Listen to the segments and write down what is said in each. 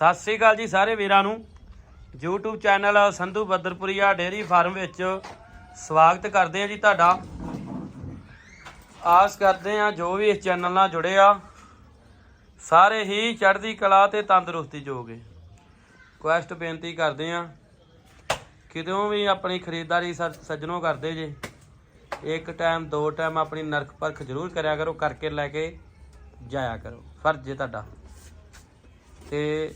ਸਤਿ ਸ੍ਰੀ ਅਕਾਲ ਜੀ ਸਾਰੇ ਵੀਰਾਂ ਨੂੰ। YouTube channel Sandhu Badarpuria dairy farm ਵਿੱਚ ਸਵਾਗਤ ਕਰਦੇ ਆ ਜੀ ਤੁਹਾਡਾ। ਆਸ ਕਰਦੇ ਆ ਜੋ ਵੀ ਇਸ ਚੈਨਲ ਨਾਲ ਜੁੜੇ ਆ, ਸਾਰੇ ਹੀ ਚੜ੍ਹਦੀ ਕਲਾ ਤੇ ਤੰਦਰੁਸਤੀ ਜੋਗੇ। ਕੁਐਸਟ ਬੇਨਤੀ ਕਰਦੇ ਆ ਕਿਦੋਂ ਵੀ ਆਪਣੀ ਖਰੀਦਦਾਰੀ ਸ- ਸੱਜਣੋਂ ਕਰਦੇ ਜੇ। ਇੱਕ ਟਾਈਮ ਦੋ ਟਾਈਮ ਆਪਣੀ ਨਰਕ ਪਰਖ ਜ਼ਰੂਰ ਕਰਿਆ ਕਰੋ, ਕਰਕੇ ਲੈ ਕੇ ਜਾਇਆ ਕਰੋ। ਫਰਜ਼ ਹੈ ਤੁਹਾਡਾ। ਤੇ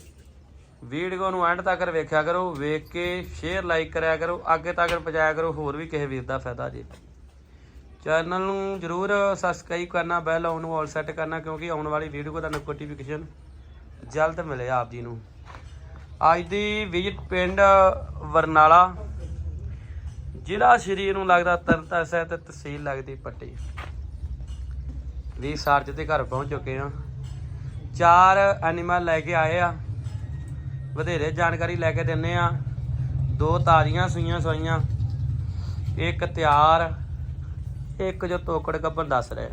ਵੀਡੀਓ ਨੂੰ ਐਂਡ ਤੱਕ ਵੇਖਿਆ ਕਰੋ, ਵੇਖ ਕੇ ਸ਼ੇਅਰ ਲਾਈਕ ਕਰਿਆ ਕਰੋ, ਅੱਗੇ ਤੱਕ ਪਹੁੰਚਾਇਆ ਕਰੋ, ਹੋਰ ਵੀ ਕਿਸੇ ਵੀਰ ਦਾ ਫਾਇਦਾ ਜੇ। ਚੈਨਲ ਨੂੰ ਜਰੂਰ ਸਬਸਕ੍ਰਾਈਬ ਕਰਨਾ ਬੈਲ ਆਨ ਨੂੰ ਆਲ ਸੈੱਟ ਕਰਨਾ, ਕਿਉਂਕਿ ਆਉਣ ਵਾਲੀ ਵੀਡੀਓ ਦਾ ਨੋਟੀਫਿਕੇਸ਼ਨ ਜਲਦ ਮਿਲੇ ਆਪ ਜੀ ਨੂੰ। ਅੱਜ ਦੀ ਵਿਜ਼ਿਟ ਪਿੰਡ ਵਰਨਾਲਾ, ਜ਼ਿਲ੍ਹਾ ਸ਼੍ਰੀ ਨੂੰ ਲੱਗਦਾ ਤਰਨਤਾਰਨ ਸਾਹਿਬ ਤੇ ਤਹਿਸੀਲ ਲੱਗਦੀ ਪੱਟੀ। ਵੀ ਸਾਰਜ ਦੇ ਘਰ ਪਹੁੰਚ ਚੁੱਕੇ ਆ ਚਾਰ ਐਨੀਮਲ ਲੈ ਕੇ ਆਏ ਆ। ਵਧੇਰੇ ਜਾਣਕਾਰੀ ਲੈ ਕੇ ਦਿੰਨੇ ਆ। ਦੋ ਤਾਜ਼ੀਆਂ ਸੂਈਆਂ ਸੋਈਆਂ ਇੱਕ ਤਿਆਰ ਇੱਕ ਜੋ ਤੋਕੜ ਗੱਬਨ ਦੱਸ ਰਹੇ।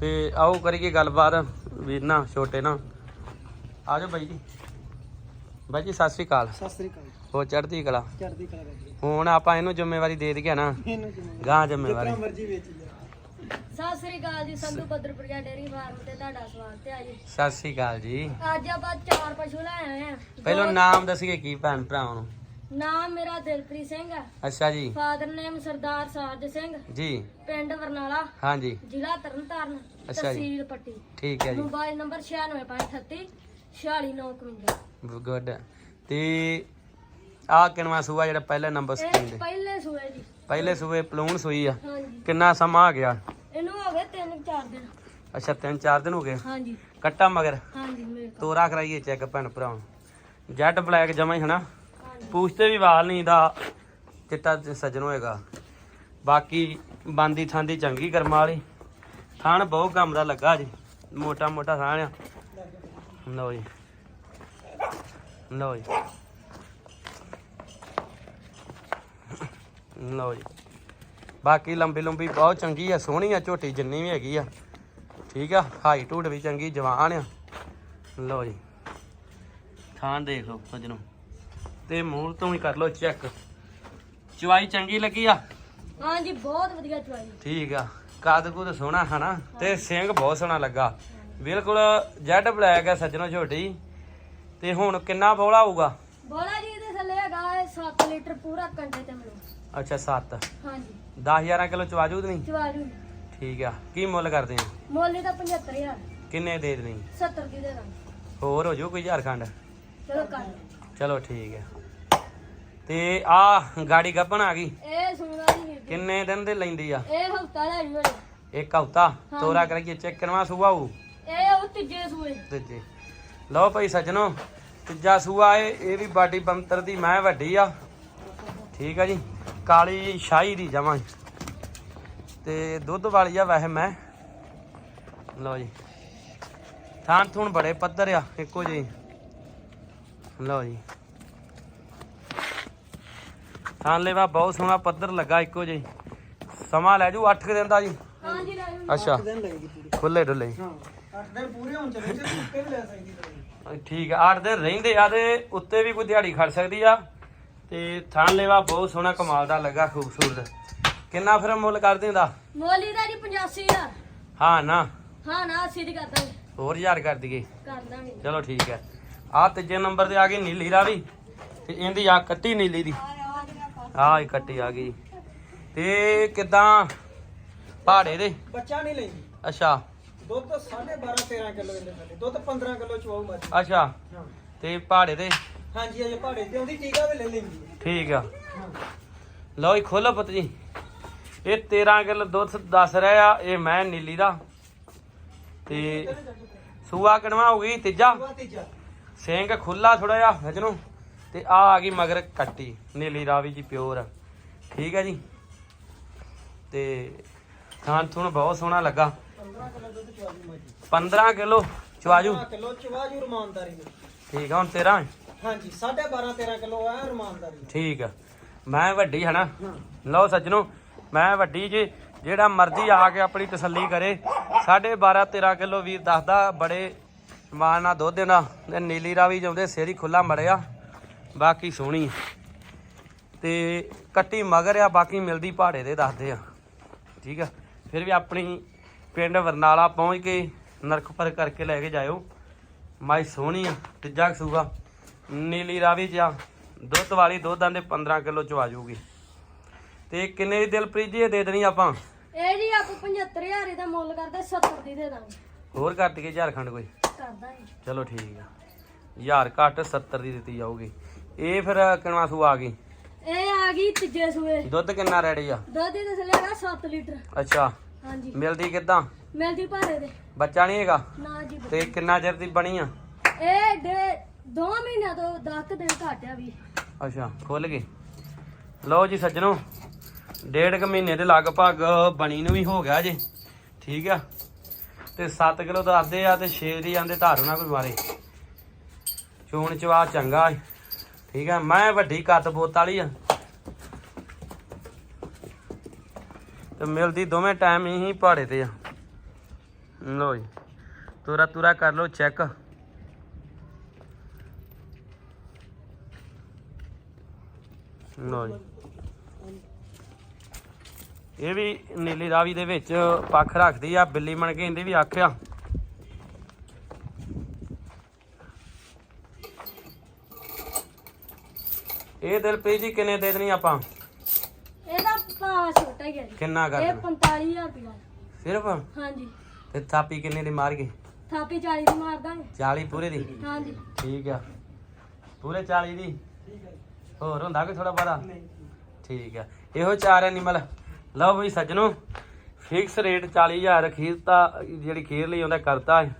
ਤੇ ਆਓ ਕਰੀਏ ਗੱਲਬਾਤ ਵੀਰ ਨਾ ਛੋਟੇ ਨਾ ਆ ਜਾਓ ਬਾਈ ਜੀ। ਬਾਈ ਜੀ ਸਤਿ ਸ੍ਰੀ ਅਕਾਲ। ਸਤਿ ਸ੍ਰੀ ਅਕਾਲ। ਹੋ ਚੜ੍ਹਦੀ ਕਲਾ? ਚੜ੍ਹਦੀ ਕਲਾ ਹੁਣ ਆਪਾਂ ਇਹਨੂੰ ਜ਼ਿੰਮੇਵਾਰੀ ਦੇ ਦਈਏ ਨਾ। ਇਹਨੂੰ ਗਾਂ ਜ਼ਿੰਮੇਵਾਰੀ। ਜਿੱਦਾਂ ਮਰਜ਼ੀ ਵੇਚ ਸਤਿ ਸ੍ਰੀ ਅਕਾਲ ਜੀ ਸੰਧੂ ਬੱਦਰਪੁਰੀਆ ਡੇਅਰੀ ਫਾਰਮ ਤੇ ਤੁਹਾਡਾ ਸਵਾਗਤ ਹੈ ਜੀ। ਸਤਿ ਸ੍ਰੀ ਅਕਾਲ ਜੀ। ਅੱਜ ਆਪਾਂ ਚਾਰ ਪਸ਼ੂ ਲੈ ਆਏ ਆ ਪਹਿਲਾਂ ਨਾਮ ਦੱਸੀਏ ਕੀ ਭੈਣ ਭਰਾਵਾਂ ਨੂੰ? ਨਾਮ ਮੇਰਾ ਦਿਲਪ੍ਰੀਤ ਸਿੰਘ ਹੈ। ਅੱਛਾ ਜੀ। Father name Sardar Singh. ਜੀ। ਪਿੰਡ ਵਰਨਾਲਾ। ਹਾਂਜੀ। ਜ਼ਿਲ੍ਹਾ ਤਰਨਤਾਰਨ ਅੱਛਾ ਜੀ। ਤਹਿਸੀਲ ਪੱਟੀ। ਠੀਕ ਹੈ ਜੀ। Mobile number 9638 46951 good. ਤੇ ਆ ਕਿਨਵਾ ਸੂਆ ਜਿਹੜਾ ਪਹਿਲੇ ਨੰਬਰ ਇਹ ਤੇ ਪਹਿਲੇ ਸੂਏ ਜੀ। ਪਹਿਲੇ ਸੂਏ ਪਲੂਣ ਸੂਈ ਆ। ਹਾਂਜੀ। ਕਿੰਨਾ ਸਮਾਂ ਆ ਗਿਆ? ਇਹਨੂੰ ਹੋ ਗਏ 3-4 ਦਿਨ। ਅੱਛਾ ਤਿੰਨ ਚਾਰ ਦਿਨ ਹੋ ਗਏ? ਹਾਂਜੀ। ਕੱਟਾ ਮਗਰ? ਹਾਂਜੀ ਮੇਰੇ ਕੋਲ ਤੋਰਾ ਕਰਾਈਏ ਚੈੱਕ ਭੈਣ ਭਰਾਵਾਂ ਜੈਟ ਬਲੈਕ ਜਮਾ ਹੀ ਹਨਾ? ਹਾਂਜੀ ਵੀ ਵਾਲ ਨਹੀਂ ਦਾ ਚਿੱਟਾ ਸੱਜਣ ਹੋਏਗਾ। ਬਾਕੀ ਬੰਦੀ ਥਾਂਦੀ ਚੰਗੀ ਕਰਮਾ ਵਾਲੀ। ਥਾਣ ਬਹੁਤ ਕੰਮ ਦਾ ਲੱਗਾ ਜੀ। ਮੋਟਾ ਮੋਟਾ ਥਾਣ ਆ। ਲਓ ਜੀ। ਲਓ ਜੀ। ਲਓ ਜੀ। ਬਾਕੀ ਲੰਬੀ ਲੰਬੀ ਬਹੁਤ ਚੰਗੀ ਆ ਸੋਹਣੀ ਆ ਝੋਟੀ ਜਿੰਨੀ ਵੀ ਹੈਗੀ ਆ। ਠੀਕ ਆ ਹਾਈ ਢੂਡ ਵੀ ਚੰਗੀ ਜਵਾਨ ਆ। ਲਓ ਜੀ ਥਾਂ ਦੇਖ ਲਓ ਸੱਜਣੋ ਤੇ ਮੂਲ ਤੋਂ ਹੀ ਕਰ ਲਓ ਚੈੱਕ। ਚਵਾਈ ਚੰਗੀ ਲੱਗੀ ਆ? ਹਾਂਜੀ ਬਹੁਤ ਵਧੀਆ ਚੁਆਈ। ਠੀਕ ਆ ਕੱਦ ਕੁਦ ਸੋਹਣਾ ਹਨਾ? ਤੇ ਸਿੰਘ ਬਹੁਤ ਸੋਹਣਾ ਲੱਗਾ। ਬਿਲਕੁਲ ਜੈਡ ਬਲੈਕ ਆ ਸੱਜਣੋ ਝੋਟੀ। ਤੇ ਹੁਣ ਕਿੰਨਾ ਬੋਲਾ ਹੋਊਗਾ ਬੋਲਾ ਜੀ ਇਹਦੇ ਥੱਲੇ ਹੈਗਾ 7 ਲੀਟਰ ਪੂਰਾ ਘੰਟੇ ਤੇ ਮਿਲੂ। ਅੱਛਾ 7 ਹਾਂਜੀ। 10 11 ਕਿਲੋ ਚਵਾਜੂ ਨਹੀਂ? ਚਵਾਜੂ ਠੀਕ ਆ। ਕੀ ਮੁੱਲ ਕਰਦੇ ਆ ਮੁੱਲ ਇਹਦਾ 75000 ਕਿੰਨੇ ਦੇ ਦੇਣੀ? 70 ਦੀ ਦੇ ਦਾਂਗੇ। ਹੋਰ ਹੋ ਜਾਊ ਕੋਈ ਝਾਰਖੰਡ ਚਲੋ ਕਰ। ਲਓ। ਚਲੋ ਠੀਕ ਹੈ ਤੇ ਆ ਗਾੜੀ ਗੱਬਣ ਆ ਗਈ। ਇਹ ਜੀ ਵੀਰ ਜੀ। ਕਿੰਨੇ ਦਿਨ ਦੇ ਲੈਂਦੀ ਆ? ਇਹ ਹਫਤਾ ਲੈ ਜੀ ਇੱਕ ਹਫਤਾ? ਤੋਰਾ ਕਰਾਈਏ ਚੈੱਕ ਕਰਵਾ ਸੁਬਾਉ ਇਹ ਉਹ ਤੀਜੇ ਸੂਏ। ਤੇ ਜੀ ਲਓ ਭਾਈ ਸੱਜਣੋ ਤੀਜਾ ਸੂਆ ਏ ਇਹ ਵੀ ਬਾਡੀ ਬੰਤਰ ਦੀ ਮੈਂ ਵੱਡੀ ਆ। ਠੀਕ ਆ ਜੀ ਕਾਲੀ ਸ਼ਾਹੀ ਦੀ ਜਮਾਂ ਤੇ ਦੁੱਧ ਵਾਲੀ ਆ ਵੈਸੇ ਮੈਂ। ਲਓ ਜੀ। ਥਾਂ ਥੂਣ ਬੜੇ ਪੱਧਰ ਆ ਇੱਕੋ ਜਿਹੇ। ਲਓ ਜੀ। ਥਾਂ ਲੈਵਾ ਬਹੁਤ ਸੋਹਣਾ ਪੱਧਰ ਲੱਗਾ ਇੱਕੋ ਜਿਹੇ। ਸਮਾਂ ਲੈ ਜੂ 8 ਦਿਨ ਦਾ ਜੀ। ਜੀ। ਅੱਛਾ। ਦਿਨ ਲੱਗੇਗੀ ਪੂਰੀ। ਖੁੱਲੇ ਡੁੱਲੇ। ਹਾਂ 8 ਦਿਨ ਪੂਰੇ ਹੋਣ ਚਲੇ ਜੇ ਉੱਤੇ ਵੀ ਲੈ ਸਕਦੀ ਠੀਕ ਆ ਅੱਠ ਦਿਨ ਰਹਿੰਦੇ ਆ ਤੇ ਉੱਤੇ ਵੀ ਕੋਈ ਦਿਹਾੜੀ ਖੜ ਸਕਦੀ ਆ। ਤੇ ਥਣ ਲੈਵਾ ਬਹੁਤ ਸੋਹਣਾ ਕਮਾਲ ਦਾ ਲੱਗਾ ਖੂਬਸੂਰਤ। ਕਿੰਨਾ ਫਿਰ ਮੁੱਲ ਕਰ ਦਿੰਦਾ? ਮੋਲੀ ਦਾ ਜੀ 85000 ਹਾਂ ਨਾ। ਹਾਂ ਨਾ ਅਸੀਂ ਦੀ ਕਰ ਦਾਂਗੇ। ਹੋਰ ਕਰ ਦਈਏ। ਕਰ ਦਾਂਗੇ। ਚਲੋ ਠੀਕ ਹੈ। ਆ ਤੀਜੇ ਨੰਬਰ ਤੇ ਆ ਗਈ ਨੀਲੀ ਰਾਵੀ ਤੇ ਇਹਦੀ ਆ ਕੱਟੀ ਨੀਲੀ ਦੀ। ਆ ਇਹ ਕੱਟੀ ਆ ਗਈ। ਤੇ ਕਿਦਾਂ ਪਹਾੜੇ ਦੇ? ਬੱਚਾ ਨਹੀਂ ਲੈਂਦੀ। ਅੱਛਾ। ਦੁੱਧ 12.5 13 ਕਿਲੋ ਇਹਦੇ ਥੱਲੇ ਦੁੱਧ 15 ਕਿਲੋ ਚਵਾਉ ਮੱਝ ਅੱਛਾ। ਤੇ ਪਹਾੜੇ ਦੇ? ਹਾਂਜੀ ਅਜੇ ਪਹਾੜੇ ਤੇ ਆਉਂਦੀ ਟੀਕਾ ਵੀ ਲੈ ਲੈਂਦੀ ਹੈ। ਠੀਕ ਆ। ਲਓ ਜੀ ਖੋਲੋ ਪੁੱਤ ਜੀ। ਇਹ 13 ਕਿਲੋ ਦੁੱਧ ਦੱਸ ਰਿਹਾ ਆ ਇਹ ਮੈਂ ਨੀਲੀ ਦਾ। ਤੇ ਸੂਆ ਕਿਣਵਾ ਹੋ ਗਈ ਤੀਜਾ। ਤੀਜਾ। ਸਿੰਘ ਖੁੱਲਾ ਥੋੜਾ ਜਿਹਾ ਵਜਨੋਂ ਤੇ ਆ ਆ ਗਈ ਮਗਰ ਕੱਟੀ ਨੀਲੀ ਰਾਵੀ ਜੀ ਪਿਓਰ। ਠੀਕ ਹੈ ਜੀ। ਤੇ ਖਾਂ ਤੁਹਾਨੂੰ ਬਹੁਤ ਸੋਹਣਾ ਲੱਗਾ। 15 ਕਿਲੋ ਦੁੱਧ ਚਵਾਉ ਮੱਝ 15 ਕਿਲੋ ਚਵਾਜੂ 15 ਕਿਲੋ ਚਵਾਜੂ ਰਮਾਨਦਾਰੀ ਨਾਲ ਠੀਕ ਆ ਹੁਣ 13 ਹਾਂਜੀ 12.5 13 ਕਿਲੋ ਆ। ਠੀਕ ਆ। ਮੈਂ ਵੱਡੀ ਹਨਾ ਲਓ ਸੱਜਣੋ ਮੈਂ ਵੱਡੀ ਜੀ ਜਿਹੜਾ ਮਰਜ਼ੀ ਆ ਕੇ ਆਪਣੀ ਤਸੱਲੀ ਕਰੇ। 12.5 13 ਕਿਲੋ ਵੀਰ ਦੱਸਦਾ ਬੜੇ ਮਾਂ ਨਾਲ ਦੁੱਧ ਦੇਣਾ ਤੇ ਨੀਲੀ ਰਾਵੀ ਜਾਂਦੇ ਸਿਰ ਖੁੱਲਾ ਮੜਿਆ। ਬਾਕੀ ਸੋਹਣੀ ਤੇ ਕੱਟੀ ਮਗਰ ਆ ਬਾਕੀ ਮਿਲਦੀ ਪਹਾੜੇ ਦੇ ਦੱਸਦੇ ਆ। ਠੀਕ ਆ। ਫਿਰ ਵੀ ਆਪਣੀ ਪਿੰਡ ਵਰਨਾਲਾ ਪਹੁੰਚ ਕੇ ਨਰਕਪਰ ਕਰਕੇ ਲੈ ਕੇ ਜਾਇਓ। ਮਾਈ ਸੋਹਣੀ ਆ ਤੀਜਾ ਸੂਗਾ ਨੀਲੀ ਰਾਵੀ ਆ। ਦੁੱਧ ਵਾਲੀ ਦੁੱਧਾਂ ਦੇ 15 ਕਿਲੋ ਚ ਆ ਜਾਊਗੀ। ਤੇ ਕਿੰਨੇ ਦੀ ਦਿਲਪ੍ਰੀਤ ਜੀ ਇਹ ਦੇ ਦੇਣੀ ਆਪਾਂ? ਇਹ ਜੀ ਆਪਾਂ 75000 ਦਾ ਮੁੱਲ ਕਰਦੇ 70 ਦੀ ਦੇ ਦਾਂਗੇ। ਹੋਰ ਕੱਟ ਕੇ ਝਾਰਖੰਡ ਕੋਈ? ਕਰਦਾ ਜੀ। ਚਲੋ ਠੀਕ ਆ। ਹਜ਼ਾਰ ਘੱਟ 70 ਦੀ ਦਿੱਤੀ ਜਾਊਗੀ। ਇਹ ਫਿਰ ਕਿੰਨਾ ਸੂ ਆ ਗਈ? ਇਹ ਆ ਗਈ ਤੀਜੇ ਸੂਏ। ਦੁੱਧ ਕਿੰਨਾ ਰੈਡੀ ਆ? ਦੁੱਧ ਦੀ ਤਸਲੇ ਹੈਗਾ 7 ਲੀਟਰ। ਅੱਛਾ। ਹਾਂਜੀ। ਮਿਲਦੀ ਕਿੱਦਾਂ? ਮਿਲਦੀ ਭਾਰੇ ਦੇ। ਬੱਚਾ ਨਹੀਂ ਹੈਗਾ? ਨਾ ਜੀ ਤੇ ਕਿੰਨਾ ਚਿਰ ਦੀ ਬਣੀ ਆ? ਇਹ ਦੋ 2 ਮਹੀਨਿਆਂ ਤੋਂ 10 ਦਿਨ ਘਟਿਆ ਵੀ। ਅੱਛਾ, ਖੁੱਲ ਗਏ। ਲਓ ਜੀ ਸੱਜਣੋ, ਡੇਢ ਕੁ ਮਹੀਨੇ ਦੇ ਲਗਭਗ ਬਣੀ ਨੂੰ ਵੀ ਹੋ ਗਿਆ ਜੇ, ਠੀਕ ਆ? ਤੇ 7 ਕਿਲੋ ਦੱਸਦੇ ਆ ਤੇ 6 ਦੀ ਜਾਂਦੇ ਧਾਰ ਕੋਈ ਮਾਰੇ। ਚੋਣ ਚਵਾ ਚੰਗਾ ਏ। ਠੀਕ ਆ? ਮੈਂ ਵੱਡੀ ਕੱਦ ਬੋਤ ਵਾਲੀ ਆ। ਤੇ ਮਿਲਦੀ ਦੋਵੇਂ ਟਾਈਮ ਹੀ ਪਹਾੜੇ ਤੇ ਆ। ਲੋ ਜੀ ਤੁਰਾ ਤੁਰਾ ਕਰ ਲੋ ਚੈੱਕ। ਲਓ ਜੀ। ਇਹ ਵੀ ਨੀਲੀ ਰਾਵੀ ਦੇ ਵਿੱਚ ਪੱਖ ਰੱਖਦੀ ਆ ਬਿੱਲੀ ਬਣ ਕੇ ਇਹਦੇ ਵੀ ਆਖਿਆ। ਇਹ ਦਿਲਪ੍ਰੀਤ ਜੀ ਕਿੰਨੇ ਦੇ ਦੇਣੀ ਆਪਾਂ? ਇਹਦਾ ਭਾਅ ਛੋਟਾ ਹੀ ਹੈ ਜੀ। ਕਿੰਨਾ ਕਰ ਇਹ ਦੇਣਾ? 45000 ਰੁਪਇਆ। ਸਿਰਫ? ਹਾਂਜੀ। ਤੇ ਥਾਪੀ ਕਿੰਨੇ ਦੀ ਮਾਰ ਗਏ ਥਾਪੀ 40 ਦੀ ਮਾਰ ਦਾਂਗੇ। 40 ਪੂਰੇ ਦੀ? ਹਾਂਜੀ। ਠੀਕ ਆ। ਪੂਰੇ 40 ਦੀ? ਹੋਰ ਹੁੰਦਾ ਕੋਈ ਥੋੜਾ ਬੜਾ ਠੀਕ ਆ। ਇਹੋ ਚਾਰ ਐਨੀਮਲ ਲਓ ਬਈ ਸੱਜਣੋ ਫਿਕਸ ਰੇਟ 40000 ਖੀਰ ਤਾਂ ਜਿਹੜੀ ਖੀਰ ਲਈ ਆਉਂਦਾ ਕਰਤਾ ਹੈ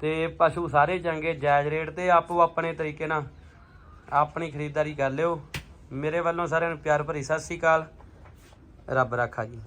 ਤੇ ਪਸ਼ੂ ਸਾਰੇ ਚੰਗੇ ਜਾਇਜ਼ ਰੇਟ ਤੇ ਆਪੋ ਆਪਣੇ ਤਰੀਕੇ ਨਾਲ ਆਪਣੀ ਖਰੀਦਦਾਰੀ ਕਰ ਲਿਓ। ਮੇਰੇ ਵੱਲੋਂ ਸਾਰਿਆਂ ਨੂੰ ਪਿਆਰ ਭਰੀ ਸਤਿ ਸ੍ਰੀ ਅਕਾਲ। ਰੱਬ ਰਾਖਾ ਜੀ।